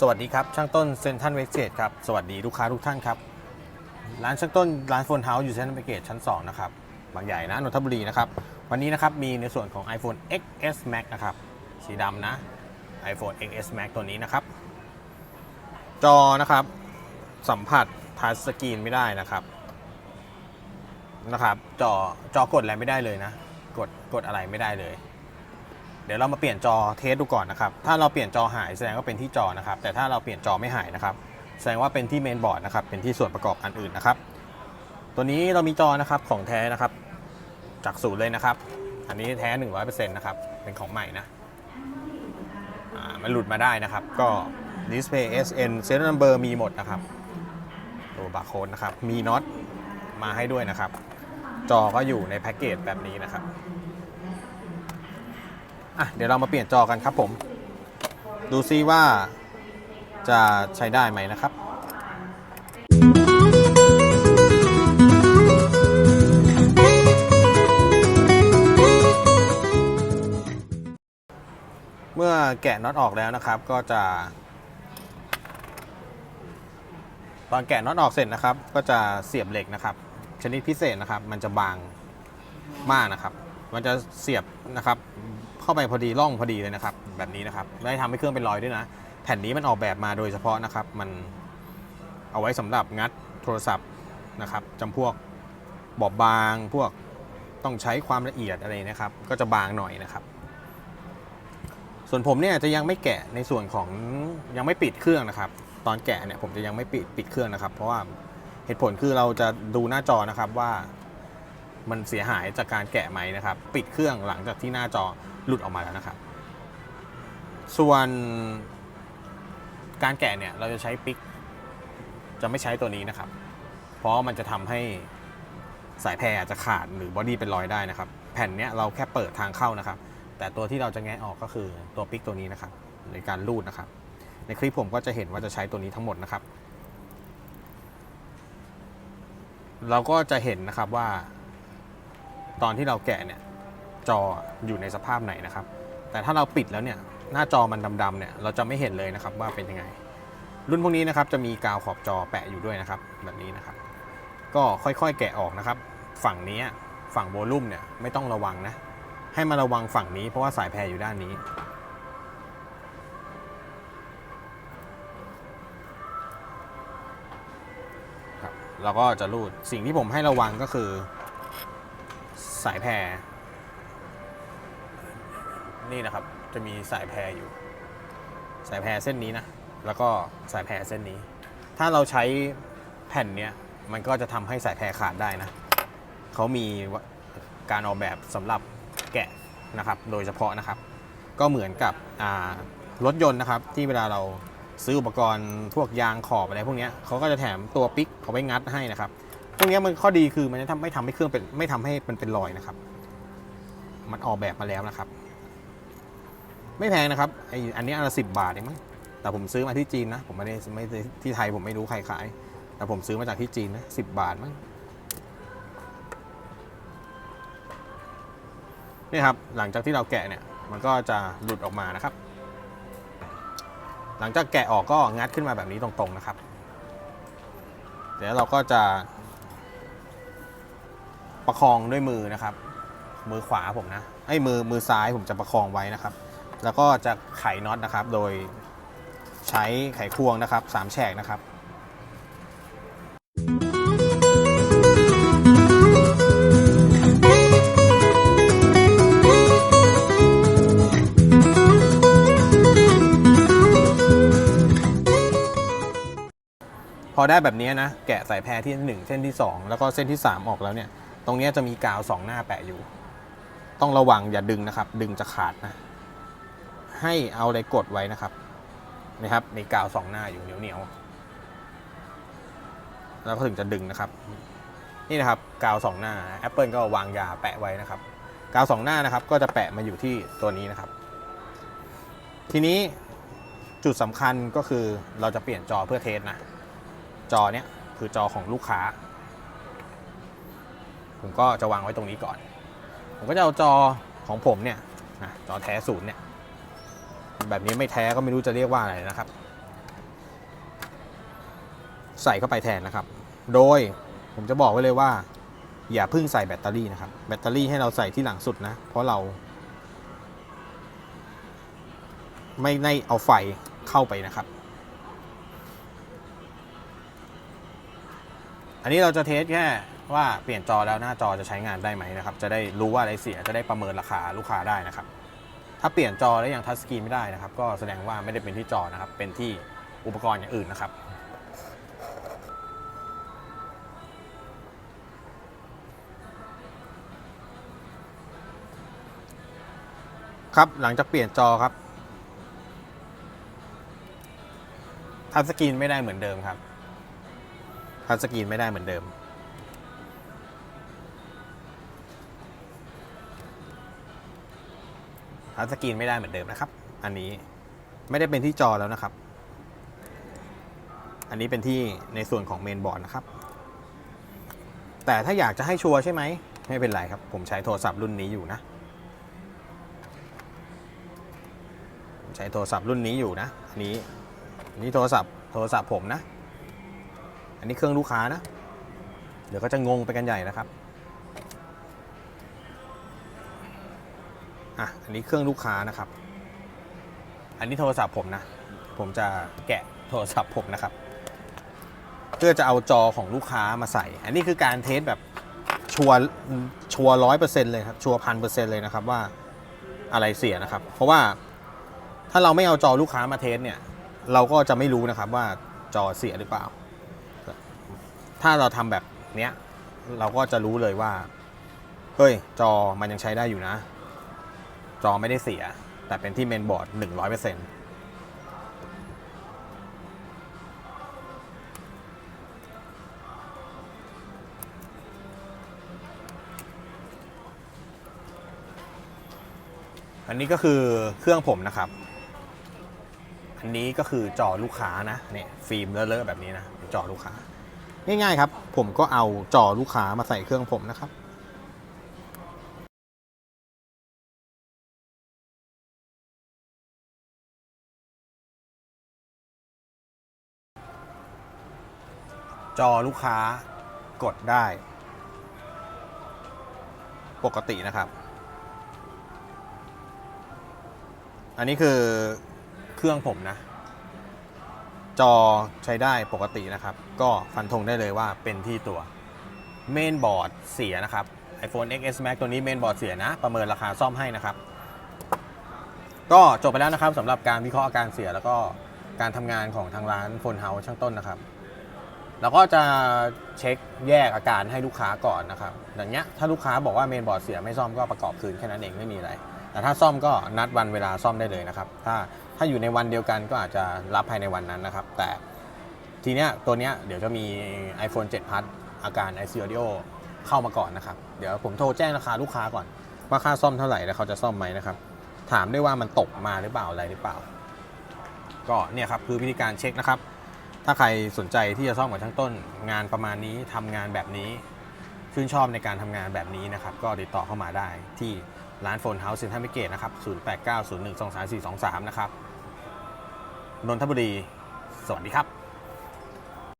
สวัสดีครับ ช่างต้นเซนทันเวสเกตครับ สวัสดีลูกค้าทุกท่านครับ ร้านช่างต้นร้านโฟนเฮาส์อยู่เซนทันเวสเกตชั้น 2 นะครับ บางใหญ่นะนนทบุรีนะครับ วันนี้นะครับ มีในส่วนของ iPhone XS Max นะครับ สีดำนะ iPhone XS Max ตัวนี้นะครับ จอนะครับ สัมผัสทัชสกรีนไม่ได้นะครับนะครับ จอจอกดอะไรไม่ได้เลยนะ กดกดอะไรไม่ได้เลย เดี๋ยวเรามาเปลี่ยนจอเทสดูก่อนนะครับ ถ้าเราเปลี่ยนจอหายแสดงว่าเป็นที่จอนะครับ แต่ถ้าเราเปลี่ยนจอไม่หายนะครับ แสดงว่าเป็นที่เมนบอร์ดนะครับ เป็นที่ส่วนประกอบอันอื่นนะครับ ตัวนี้เรามีจอนะครับของแท้นะครับ จากศูนย์เลยนะครับ อันนี้แท้ 100%นะครับ เป็นของใหม่นะอ่ามันหลุดมาได้นะครับ ก็ Display SN Serial Number มีหมดนะครับ ตัวบาร์โค้ดนะครับ มีน็อตมาให้ด้วยนะครับ จอก็อยู่ในแพ็กเกจแบบนี้นะครับ อะเดี๋ยวเรามาเปลี่ยนจอกันครับผม ดูซิว่าจะใช้ได้ไหมนะครับเมื่อแกะน็อตออกแล้วนะครับ ก็จะ ตอนแกะน็อตออกเสร็จนะครับ ก็จะเสียบเหล็กนะครับ ชนิดพิเศษนะครับ มันจะบางมากนะครับ มันจะเสียบนะครับเข้าไปพอดีร่องพอดีเลยนะครับแบบนี้นะครับไม่ได้ทำให้เครื่องเป็นรอยด้วยนะ แผ่นนี้มันออกแบบมาโดยเฉพาะนะครับ มันเอาไว้สำหรับงัดโทรศัพท์นะครับจำพวกบอบบางพวกต้องใช้ความละเอียดอะไรนะครับ ก็จะบางหน่อยนะครับ ส่วนผมเนี่ยจะยังไม่แกะในส่วนของยังไม่ปิดเครื่องนะครับ ตอนแกะเนี่ยผมจะยังไม่ปิดปิดเครื่องนะครับ เพราะว่าเหตุผลคือเราจะดูหน้าจอนะครับว่า มันเสียหายจากการแกะไหมนะครับ ปิดเครื่องหลังจากที่หน้าจอหลุดออกมาแล้วนะครับ ส่วนการแกะเนี่ยเราจะใช้ปิก จะไม่ใช้ตัวนี้นะครับ เพราะมันจะทำให้สายแพรอาจจะขาดหรือบอดี้เป็นรอยได้นะครับ แผ่นเนี้ยเราแค่เปิดทางเข้านะครับ แต่ตัวที่เราจะแงะออกก็คือตัวปิกตัวนี้นะครับ ในการรูดนะครับ ในคลิปผมก็จะเห็นว่าจะใช้ตัวนี้ทั้งหมดนะครับ เราก็จะเห็นนะครับว่า ตอนที่เราแกะเนี่ยจออยู่ในสภาพไหนนะครับ แต่ถ้าเราปิดแล้วเนี่ยหน้าจอมันดำๆเนี่ยเราจะไม่เห็นเลยนะครับว่าเป็นยังไง รุ่นพวกนี้นะครับจะมีกาวขอบจอแปะอยู่ด้วยนะครับแบบนี้นะครับ ก็ค่อยๆแกะออกนะครับ ฝั่งนี้ฝั่งโวลูมเนี่ยไม่ต้องระวังนะให้มาระวังฝั่งนี้เพราะว่าสายแพรอยู่ด้านนี้ ครับเราก็จะรูดสิ่งที่ผมให้ระวังก็คือ สายแพร นี่นะครับ จะมีสายแพรอยู่ สายแพรเส้นนี้นะ แล้วก็สายแพรเส้นนี้ ถ้าเราใช้แผ่นเนี้ย มันก็จะทำให้สายแพรขาดได้นะ เขามีการออกแบบสำหรับแกะนะครับ โดยเฉพาะนะครับ ก็เหมือนกับรถยนต์นะครับ ที่เวลาเราซื้ออุปกรณ์พวกยางขอบอะไรพวกเนี้ยเขาก็จะแถมตัวปิกเอาไว้งัดให้นะครับ พวกนี้มันข้อดีคือมันจะทำไม่ทำให้เครื่องเป็นไม่ทำให้มันเป็นรอยนะครับ มันออกแบบมาแล้วนะครับ ไม่แพงนะครับไออันนี้อันละสิบบาทเองมั้งแต่ผมซื้อมาที่จีนนะ ผมไม่ได้ไม่ได้ที่ไทยผมไม่รู้ใครขาย แต่ผมซื้อมาจากที่จีนนะสิบบาทมั้งนี่ครับหลังจากที่เราแกะเนี่ย มันก็จะหลุดออกมานะครับ หลังจากแกะออกก็งัดขึ้นมาแบบนี้ตรงๆนะครับ เดี๋ยวเราก็จะ ประคองด้วยมือนะครับ มือขวาผมนะไอ้มือมือซ้ายผมจะประคองไว้นะครับ แล้วก็จะไขน็อตนะครับ โดยใช้ไขควงนะครับสามแฉกนะครับพอได้แบบนี้นะ แกะสายแพรที่ 1 เส้นที่ 2 แล้วก็เส้นที่ 3 ออกแล้วเนี่ย ตรงนี้จะมีกาว2หน้าแปะอยู่ ต้องระวังอย่าดึงนะครับ ดึงจะขาดนะ ให้เอาอะไรกดไว้นะครับนะครับมีกาว2หน้าอยู่เหนียวเหนียวแล้วก็ถึงจะดึงนะครับ นี่นะครับกาว2หน้า Apple ก็วางยาแปะไว้นะครับ กาว2หน้านะครับ ก็จะแปะมาอยู่ที่ตัวนี้นะครับ ทีนี้จุดสำคัญก็คือเราจะเปลี่ยนจอเพื่อเทสนะ จอเนี้ยคือจอของลูกค้า ผมก็จะวางไว้ตรงนี้ก่อน ผมก็จะเอาจอของผมเนี่ยจอแท้ศูนย์เนี่ยแบบนี้ไม่แท้ก็ไม่รู้จะเรียกว่าอะไรนะครับ ใส่เข้าไปแทนนะครับ โดยผมจะบอกไว้เลยว่า อย่าเพิ่งใส่แบตเตอรี่นะครับ แบตเตอรี่ให้เราใส่ที่หลังสุดนะ เพราะเรา ไม่ได้เอาไฟเข้าไปนะครับ อันนี้เราจะเทสแค่ ว่าเปลี่ยนจอแล้วหน้าจอจะใช้งานได้ไหมนะครับ จะได้รู้ว่าอะไรเสียจะได้ประเมินราคาลูกค้าได้นะครับ ถ้าเปลี่ยนจอแล้วยังทัชสกรีนไม่ได้นะครับ ก็แสดงว่าไม่ได้เป็นที่จอนะครับ เป็นที่อุปกรณ์อย่างอื่นนะครับ ครับหลังจากเปลี่ยนจอครับทัชสกรีนไม่ได้เหมือนเดิมครับทัชสกรีนไม่ได้เหมือนเดิม ทัชสกรีนไม่ได้เหมือนเดิมนะครับ อันนี้ไม่ได้เป็นที่จอแล้วนะครับ อันนี้เป็นที่ในส่วนของเมนบอร์ดนะครับ แต่ถ้าอยากจะให้ชัวร์ใช่ไหม ไม่เป็นไรครับ ผมใช้โทรศัพท์รุ่นนี้อยู่นะ ใช้โทรศัพท์รุ่นนี้อยู่นะอันนี้นนี้โทรศัพท์โทรศัพท์ผมนะ อันนี้เครื่องลูกค้านะ เดี๋ยวก็จะงงไปกันใหญ่นะครับ อะอันนี้เครื่องลูกค้านะครับ อันนี้โทรศัพท์ผมนะ ผมจะแกะโทรศัพท์ผมนะครับ เพื่อจะเอาจอของลูกค้ามาใส่ อันนี้คือการเทสแบบชัวชัวร้อยเปอร์เซ็นต์เลยครับ ชัวพันเปอร์เซ็นต์เลยนะครับว่าอะไรเสียนะครับ เพราะว่าถ้าเราไม่เอาจอลูกค้ามาเทสเนี่ย เราก็จะไม่รู้นะครับว่าจอเสียหรือเปล่า ถ้าเราทำแบบเนี้ยเราก็จะรู้เลยว่า เฮ้ย จอมันยังใช้ได้อยู่นะ จอไม่ได้เสีย แต่เป็นที่เมนบอร์ด 100%อันนี้ก็คือเครื่องผมนะครับ อันนี้ก็คือจอลูกค้านะเนี่ยฟิล์มเลอะๆแบบนี้นะจอลูกค้า ง่ายๆครับ ผมก็เอาจอลูกค้ามาใส่เครื่องผมนะครับ จอลูกค้ากดได้ ปกตินะครับ อันนี้คือเครื่องผมนะ จอใช้ได้ปกตินะครับ ก็ฟันธงได้เลยว่าเป็นที่ตัวเมนบอร์ดเสียนะครับ iPhone XS Max ตัวนี้เมนบอร์ดเสียนะ ประเมินราคาซ่อมให้นะครับ ก็จบไปแล้วนะครับสำหรับการวิเคราะห์อาการเสียแล้วก็การทำงานของทางร้านโฟนเฮาช่างต้นนะครับ เราก็จะเช็คแยกอาการให้ลูกค้าก่อนนะครับอย่างเงี้ยถ้าลูกค้าบอกว่าเมนบอร์ดเสียไม่ซ่อมก็ประกอบคืนแค่นั้นเองไม่มีอะไร แต่ถ้าซ่อมก็นัดวันเวลาซ่อมได้เลยนะครับ ถ้าถ้าอยู่ในวันเดียวกันก็อาจจะรับภายในวันนั้นนะครับ แต่ทีเนี้ยตัวเนี้ยเดี๋ยวจะมี iPhone 7 Plus อาการ IC Audio เข้ามาก่อนนะครับ เดี๋ยวผมโทรแจ้งราคาลูกค้าก่อน ว่าค่าซ่อมเท่าไหร่แล้วเขาจะซ่อมไหมนะครับ ถามได้วยว่ามันตกมาหรือเปล่าอะไรหรือเปล่า ก็เนี่ยครับคือวิธีการเช็คนะครับ ถ้าใครสนใจที่จะซ่อมกับช่างต้น งานประมาณนี้ทำงานแบบนี้ชื่นชอบในการทำงานแบบนี้นะครับ ก็ติดต่อเข้ามาได้ที่ร้านโฟนเฮาส์เซ็นทรัลเมเกตนะครับ 0890123423 นะครับ นนทบุรี สวัสดีครับ